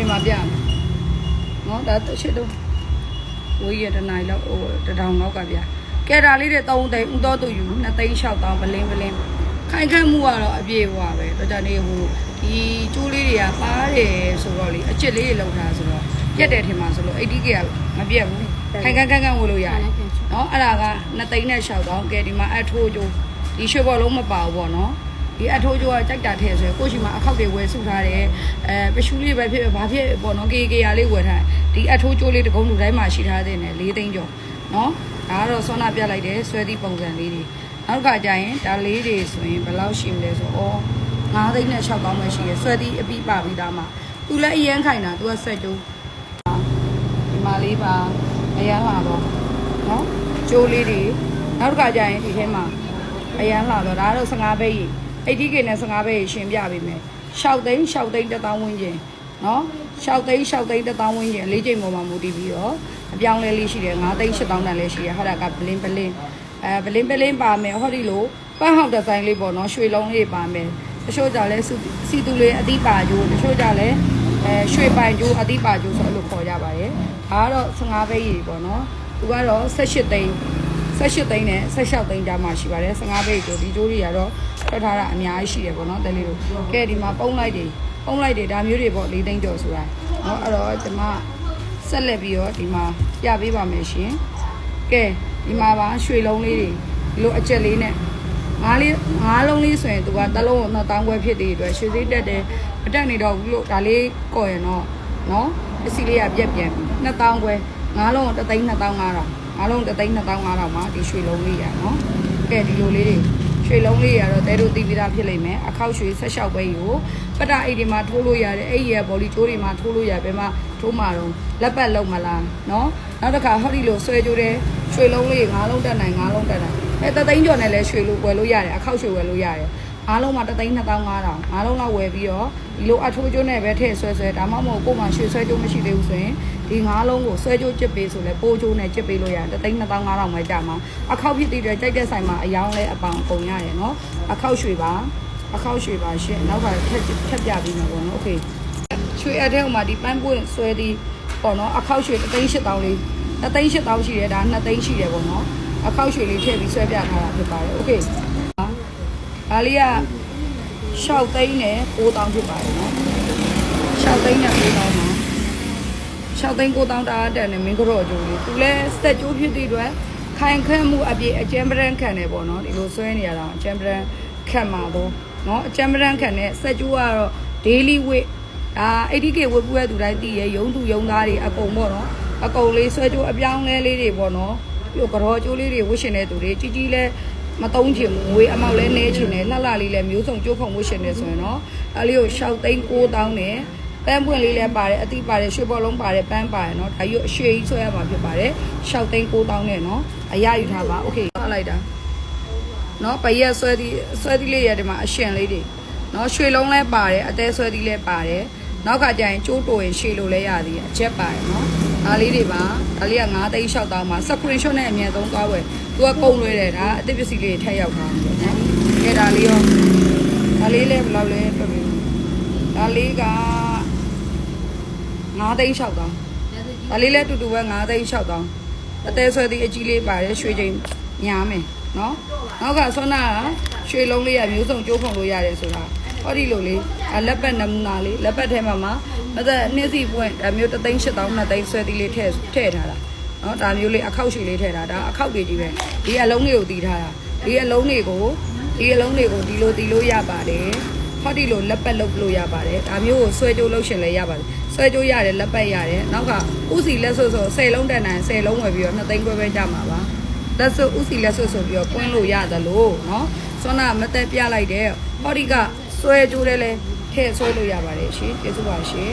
ဒီမှာပြမယ်နော်ဒါရှစ်တော့ဝေးရတနိုင်လောက်ဟိုတထောင်လောက်ကဗျာကဲဒါလေးတွေ3သိန်းဥတော်သူယူ2သိန်း6တောင်းပလင်းပလင်းခိုင်ခက်မှုကတော့အပြည့်ဟွာပဲတော့ကြနေဟိုဒီကျိုးလေးတွေကပါတယ်ဆိုတော့လေအချစ်လေးတွေလောက်ထားဆိုတော့ပြက်တယ်ထင်မှာဆိုလို့ 80k ကမပြက်ဘူးခိုင်ခက်ခက်ခက်ဝလို့ရတယ်နော်အဲ့ဒါက2သိန်းနဲ့6တောင်းကဲဒီမှာအထိုးကျိုးဒီရွှေဘော်လုံးမပါဘူးပေါ့နော် ဒီအထိုးကျိုးကကြိုက်တာထဲဆိုရင်ကိုရှိမှာအခောက်တွေဝယ်စုထားတယ်အဲပရှူလေးပဲဖြစ်ဖြစ်ဘာဖြစ်ပေါ့နော်ကေကေရလေးဝယ်ထားဒီအထိုးကျိုးလေးတကုံးလူတိုင်းမှာရှိထားတဲ့နဲ့၄သိန်းကျော်နော်ဒါကတော့ဆွမ်းနာပြလိုက်တယ်ဆွဲသည့်ပုံစံလေးတွေနောက်တစ်ခါကျရင်ဒါလေးတွေဆိုရင်ဘယ်လောက်ရှိမလဲဆိုတော့9သိန်းနဲ့6ကောင်းပဲရှိရယ်ဆွဲသည့်အပိပါပြီးသားမှာသူလည်းအရန်ခိုင်တာသူကဆက်ကျိုးဒီမှာလေးပါအရန်လာတော့နော်ကျိုးလေးတွေနောက်တစ်ခါကျရင်ဒီထဲမှာအရန်လာတော့ဒါကတော့15ဘိတ်ကြီး 80k နဲ့15ဘိတ်ကြီးရှင်းပြပေးမယ်6သိန်း6သိန်း1000ဝန်းကျင်နော်6သိန်း6သိန်း1000ဝန်းကျင်လေးချိန်ပေါ်မှာမူတည်ပြီးတော့အပြောင်းလဲလေးရှိတယ်9သိန်း8000တန်လည်းရှိတယ်ဟာဒါကဘလင်းဘလင်းအဲဘလင်းဘလင်းပါမယ်ဟောဒီလိုပန်းဟောက်ဒီဇိုင်းလေးပေါ့နော်ရွှေလုံးလေးပါမယ်တချို့ကြလဲစီတူလေးအတိပါကျိုးတချို့ကြလဲအဲရွှေပိုင်ကျိုးအတိပါကျိုးဆိုအဲ့လိုခေါ်ကြပါတယ်ဒါကတော့15ဘိတ်ကြီးပေါ့နော်သူကတော့18သိန်း18သိန်းနဲ့16သိန်းကြားမှာရှိပါတယ်15ဘိတ်ကိုဒီကြိုးတွေကတော့ ထည့်ထားတာအများကြီးရှိတယ်ပေါ့နော်တဲလေးတို့ကဲဒီမှာပုံလိုက်တွေပုံလိုက်တွေဒါမျိုးတွေပေါ့၄သိန်းကျော်ဆိုတာနော်အဲ့တော့ကျွန်မဆက်လက်ပြီးတော့ဒီမှာပြပေးပါမယ်ရှင်ကဲဒီမှာပါရွှေလုံးလေးတွေဒီလိုအကျက်လေးနဲ့ငါးလေးငါးလုံးလေးဆိုရင်သူကတစ်လုံးတော့တောင်းခွဲဖြစ်သေးတယ်အတွက်ရွှေသေးတက်တယ်အတက်နေတော့ဘူးလို့ဒါလေးကော်ရင်တော့နော်အစီလေးကပြက်ပြန်ပြီ2000ခွဲငါးလုံးကို3,2500ငါးလုံး3,2500မှာဒီရွှေလုံးလေးရနော်ကဲဒီလိုလေးတွေ ရွှေလုံးလေးရတော့တဲတို့တီးပြီးသားဖြစ်လိမ့်မယ်အခောက်ရွှေ16ပဲကိုပတအိတ်တွေမှာထိုးလို့ရတယ်အဲ့ဒီရဘော်လီချိုးတွေမှာထိုးလို့ရဘယ်မှာထိုးမှာတော့လက်ပတ်လုံးမလားနော်နောက်တစ်ခါဟောဒီလိုဆွဲကြိုးတဲ့ရွှေလုံးလေး၅လုံးတက်နိုင်၅လုံးတက်နိုင်အဲတသိန်းကျော်နဲ့လဲရွှေလို့ဝယ်လို့ရတယ်အခောက်ရွှေဝယ်လို့ရတယ် အားလုံးမှာတသိန်း2500အားလုံးလောက်ဝယ်ပြီးတော့ဒီလိုအထိုးကျိုးနဲ့ပဲထည့်ဆွဲဆွဲဒါမှမဟုတ်ကို့မှာရွှေဆွဲကျိုးမရှိသေးဘူးဆိုရင်ဒီငါးလုံးကိုဆွဲကျိုးကျစ်ပေးဆိုလဲပိုးကျိုးနဲ့ကျစ်ပေးလို့ရတယ်တသိန်း2500ပဲကြာမှာအခောက်ဖြစ်တဲ့အတွက်ကြိုက်တဲ့ဆိုင်မှာအယောင်းလဲအပေါင်ပုံရတယ်နော်အခောက်ရွှေပါအခောက်ရွှေပါရှင့်နောက်ကထက်ထက်ပြပြီးမှာပေါ့နော်โอเคရွှေအထဲမှာဒီပန်းပွင့်ဆွဲသည်ပေါ့နော်အခောက်ရွှေတသိန်း8000လေးတသိန်း8000ရှိတယ်ဒါ2သိန်းရှိတယ်ပေါ့နော်အခောက်ရွှေလေးထည့်ပြီးဆွဲပြထားတာဖြစ်ပါတယ်โอเค ဒါလေးက6သိန်းနဲ့9000ဖြစ်ပါတယ်နော်6သိန်းနဲ့9000ပါ6သိန်း9000တာတက်နေမင်းကတော့ကြိုးလေးသူလဲစက်ကြိုးဖြစ်တဲ့အတွက်ခိုင်ခန့်မှုအပြည့်အကျန်းပရန်ခံတယ်ပေါ့နော်ဒီလိုဆွဲနေရတာအကျန်းပရန်ခံမှာတော့နော်အကျန်းပရန်ခံတဲ့စက်ကြိုးကတော့ daily weight ဒါ 80k ဝတ်ပူရသူတိုင်းသိရရုံသူရုံသားတွေအကုန်ပေါ့နော်အကုန်လေးဆွဲကြိုးအပြောင်းလဲလေးတွေပေါ့နော်ပြီးတော့ကြောကြိုးလေးတွေဝတ်ရှင်တဲ့သူတွေကြီးကြီးလဲ မတုံးချင်ဘူးငွေအမောက်လဲနေချင်တယ်လှလှလေးလဲမျိုးစုံကြိုးဖုံဝတ်ရှင်နေဆိုရင်တော့အဲလေးကို6သိန်း9000နဲ့ပန်းပွင့်လေးလည်းပါတယ်အတိပါတယ်ရွှေဘောလုံးပါတယ်ပန်းပါတယ်เนาะဒါရွှေကြီးဆွဲရမှာဖြစ်ပါတယ်6သိန်း9000နဲ့เนาะအရယူထားပါโอเคထားလိုက်တာเนาะပရက်ဆွဲသီးဆွဲသီးလေးရဒီမှာအရှင်လေးတွေเนาะရွှေလုံးလည်းပါတယ်အသေးဆွဲသီးလည်းပါတယ် နောက်ကကြရင်ကျိုးတိုရင်ရှည်လို့လဲရသည်အချက်ပါတယ်နော်ဒါလေးတွေပါဒါလေးက9သိန်း6တောင်းပါ screenshot နဲ့အမြန်ဆုံးသွားဝယ်သူကကုန်လွဲတယ်ဒါအသိပစ္စည်းလေးထည့်ရောက်သွားတယ်နော်ကဲဒါလေးရောဒါလေးလည်းဘယ်လောက်လဲပြပြဒါလေးက9သိန်း6တောင်းဒါလေးလည်းတူတူပဲ9သိန်း6တောင်းအသေးဆွဲသေးအကြီးလေးပါတယ်ရွှေချိန်ညားမယ်နော်နောက်ကဆွမ်းနာရွှေလုံးလေးရမျိုးစုံကျိုးဖုံလို့ရတယ်ဆိုတာ ဟောဒီလိုလေလက်ပတ်နမူနာလေးလက်ပတ်ထဲမှာမှအသက်နှစ်စီပွင့်ဒါမျိုး3သိန်း8000 2သိန်းဆွဲသီးလေးထည့်ထည့်ထားတာနော်ဒါမျိုးလေးအခောက်ရှည်လေးထည့်ထားဒါအခောက်တွေကြီးပဲဒီအလုံးလေးကိုတီးထားတာဒီအလုံးလေးကိုဒီအလုံးလေးကိုဒီလိုတီးလို့ရပါတယ်ဟောဒီလိုလက်ပတ်လုပ်လို့ရပါတယ်ဒါမျိုးကိုဆွဲကြိုးလုပ်ရှင်လည်းရပါတယ်ဆွဲကြိုးရတယ်လက်ပတ်ရတယ်နောက်ကဥစီလက်ဆွဆို10လုံးတန်တန်10လုံးဝယ်ပြီးတော့2သိန်းခွဲပဲကြမှာပါလက်ဆွဥစီလက်ဆွဆိုပြီးတော့ကွင်းလို့ရသလိုနော်ဆွမ်းနာမသက်ပြလိုက်တဲ့ဟောဒီက ဆွဲကြိုးတယ်လဲထည့်ဆွဲလို့ရပါတယ်ရှင်ကျေးဇူးပါရှင်